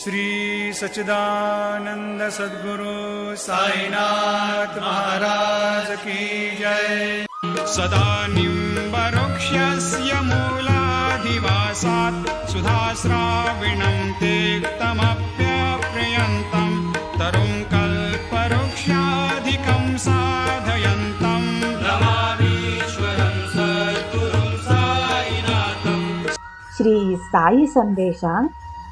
श्री सच्चिदानंद सद्गुरु साईनाथ महाराज की जय। सदा निम्बवृक्षस्य मूलाधिवासात् सुधास्राविणं तेक्तमप्यप्रियन्तं तरुं कल्पवृक्षाधिकं साधयन्तं। रमामीश्वरं श्री साई संदेशां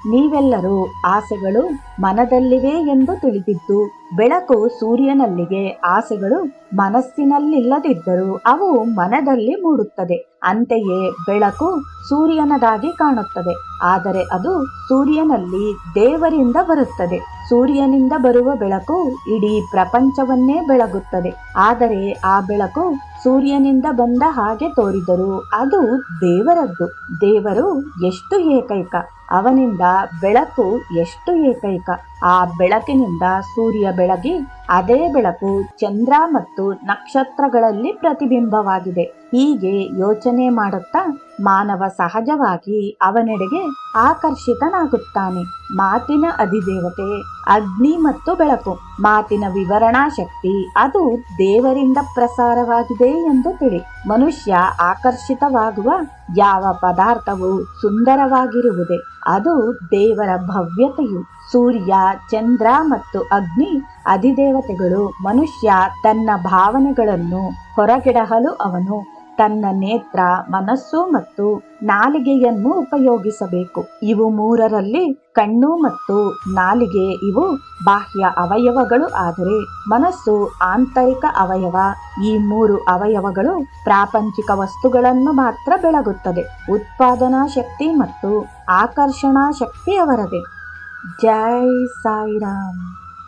ನೀವೆಲ್ಲರೂ ಆಸೆಗಳು ಮನದಲ್ಲಿವೆ ಎಂದು ತಿಳಿದಿದ್ದು, ಬೆಳಕು ಸೂರ್ಯನಲ್ಲಿಗೆ, ಆಸೆಗಳು ಮನಸ್ಸಿನಲ್ಲಿಲ್ಲದಿದ್ದರೂ ಅವು ಮನದಲ್ಲಿ ಮೂಡುತ್ತದೆ. ಅಂತೆಯೇ ಬೆಳಕು ಸೂರ್ಯನದಾಗಿ ಕಾಣುತ್ತದೆ. ಆದರೆ ಅದು ಸೂರ್ಯನಲ್ಲಿ ದೇವರಿಂದ ಬರುತ್ತದೆ. ಸೂರ್ಯನಿಂದ ಬರುವ ಬೆಳಕು ಇಡೀ ಪ್ರಪಂಚವನ್ನೇ ಬೆಳಗುತ್ತದೆ. ಆದರೆ ಆ ಬೆಳಕು ಸೂರ್ಯನಿಂದ ಬಂದ ಹಾಗೆ ತೋರಿದರು. ಅದು ದೇವರದ್ದು. ದೇವರು ಎಷ್ಟು ಏಕೈಕ. ಅವನಿಂದ ಬೆಳಕು ಎಷ್ಟು ಏಕೈಕ. ಆ ಬೆಳಕಿನಿಂದ ಸೂರ್ಯ ಬೆಳಗಿ, ಅದೇ ಬೆಳಕು ಚಂದ್ರ ಮತ್ತು ನಕ್ಷತ್ರಗಳಲ್ಲಿ ಪ್ರತಿಬಿಂಬವಾಗಿದೆ. ಹೀಗೆ ಯೋಚನೆ ಮಾಡುತ್ತಾ ಮಾನವ ಸಹಜವಾಗಿ ಅವನೆಡೆಗೆ ಆಕರ್ಷಿತನಾಗುತ್ತಾನೆ. ಮಾತಿನ ಅಧಿದೇವತೆ, ಅಗ್ನಿ ಮತ್ತು ಬೆಳಕು. ಮಾತಿನ ವಿವರಣಾ ಶಕ್ತಿ, ಅದು ದೇವರಿಂದ ಪ್ರಸಾರವಾಗಿದೆ ಎಂದು ತಿಳಿ. ಮನುಷ್ಯ ಆಕರ್ಷಿತವಾಗುವ ಯಾವ ಪದಾರ್ಥವು ಸುಂದರವಾಗಿರುವುದೇ, ಅದು ದೇವರ ಭವ್ಯತೆಯು. ಸೂರ್ಯ, ಚಂದ್ರ ಮತ್ತು ಅಗ್ನಿ ಅಧಿದೇವತೆಗಳು ಮನುಷ್ಯ ತನ್ನ ಭಾವನೆಗಳನ್ನು ಹೊರಗೆಡಹಲು ಅವನು ತನ್ನ ನೇತ್ರ, ಮನಸ್ಸು ಮತ್ತು ನಾಲಿಗೆಯನ್ನು ಉಪಯೋಗಿಸಬೇಕು. ಇವು ಮೂರರಲ್ಲಿ ಕಣ್ಣು ಮತ್ತು ನಾಲಿಗೆ, ಇವು ಬಾಹ್ಯ ಅವಯವಗಳು. ಆದರೆ ಮನಸ್ಸು ಆಂತರಿಕ ಅವಯವ. ಈ ಮೂರು ಅವಯವಗಳು ಪ್ರಾಪಂಚಿಕ ವಸ್ತುಗಳನ್ನು ಮಾತ್ರ ಬೆಳಗುತ್ತದೆ. ಉತ್ಪಾದನಾ ಶಕ್ತಿ ಮತ್ತು ಆಕರ್ಷಣಾ ಶಕ್ತಿ ಅವರದೇ ಜೈ ಸಾಯಿರಾಮ್.